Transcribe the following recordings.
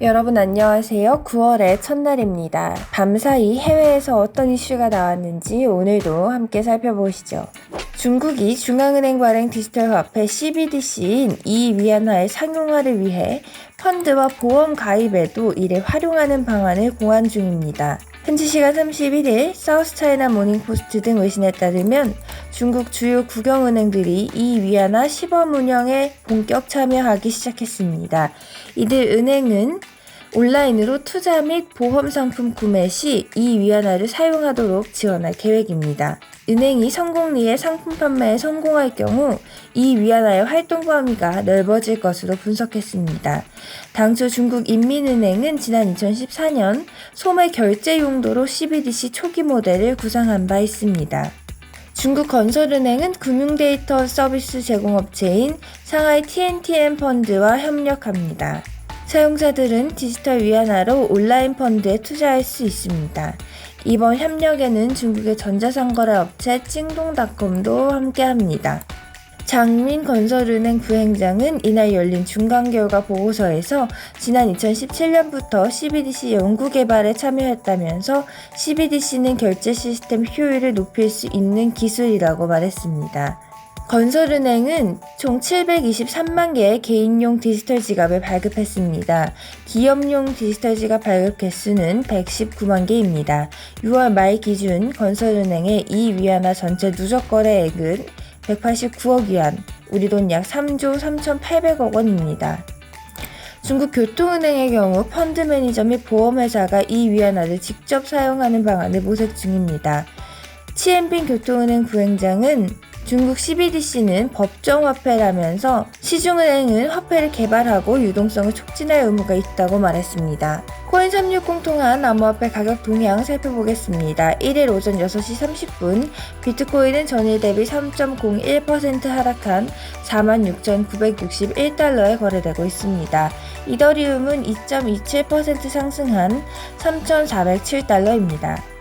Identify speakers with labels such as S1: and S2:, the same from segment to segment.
S1: 여러분 안녕하세요. 9월의 첫날입니다. 밤사이 해외에서 어떤 이슈가 나왔는지 오늘도 함께 살펴보시죠. 중국이 중앙은행 발행 디지털 화폐 CBDC인 이 위안화의 상용화를 위해 펀드와 보험 가입에도 이를 활용하는 방안을 고안 중입니다. 현지 시간 31일 사우스차이나 모닝포스트 등 외신에 따르면 중국 주요 국영은행들이 이 위안화 시범 운영에 본격 참여하기 시작했습니다. 이들 은행은 온라인으로 투자 및 보험 상품 구매 시 이 위안화를 사용하도록 지원할 계획입니다. 은행이 성공리에 상품 판매에 성공할 경우 이 위안화의 활동 범위가 넓어질 것으로 분석했습니다. 당초 중국 인민은행은 지난 2014년 소매 결제 용도로 CBDC 초기 모델을 구상한 바 있습니다. 중국 건설은행은 금융데이터 서비스 제공업체인 상하이 TNTN 펀드와 협력합니다. 사용자들은 디지털 위안화로 온라인 펀드에 투자할 수 있습니다. 이번 협력에는 중국의 전자상거래 업체 찡동닷컴도 함께합니다. 장민 건설은행 부행장은 이날 열린 중간결과 보고서에서 지난 2017년부터 CBDC 연구 개발에 참여했다면서 CBDC는 결제 시스템 효율을 높일 수 있는 기술이라고 말했습니다. 건설은행은 총 723만 개의 개인용 디지털 지갑을 발급했습니다. 기업용 디지털 지갑 발급 개수는 119만 개입니다. 6월 말 기준 건설은행의 이 위안화 전체 누적 거래액은 189억 위안, 우리 돈 약 3조 3,800억 원입니다. 중국 교통은행의 경우 펀드 매니저 및 보험회사가 이 위안화를 직접 사용하는 방안을 모색 중입니다. 치엔빈 교통은행 부행장은 중국 CBDC는 법정 화폐라면서 시중은행은 화폐를 개발하고 유동성을 촉진할 의무가 있다고 말했습니다. 코인 360 통한 암호화폐 가격 동향 살펴보겠습니다. 1일 오전 6시 30분 비트코인은 전일 대비 3.01% 하락한 46,961달러에 거래되고 있습니다. 이더리움은 2.27% 상승한 3,407달러입니다.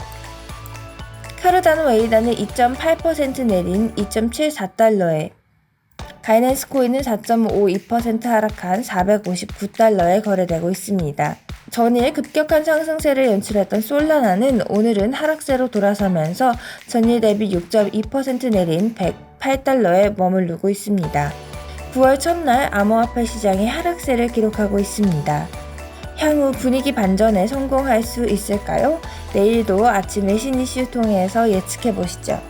S1: 카르다노 웨이단은 2.8% 내린 2.74달러에 바이낸스 코인은 4.52% 하락한 459달러에 거래되고 있습니다. 전일 급격한 상승세를 연출했던 솔라나는 오늘은 하락세로 돌아서면서 전일 대비 6.2% 내린 108달러에 머무르고 있습니다. 9월 첫날 암호화폐 시장이 하락세를 기록하고 있습니다. 향후 분위기 반전에 성공할 수 있을까요? 내일도 아침 외신 이슈 통해서 예측해 보시죠.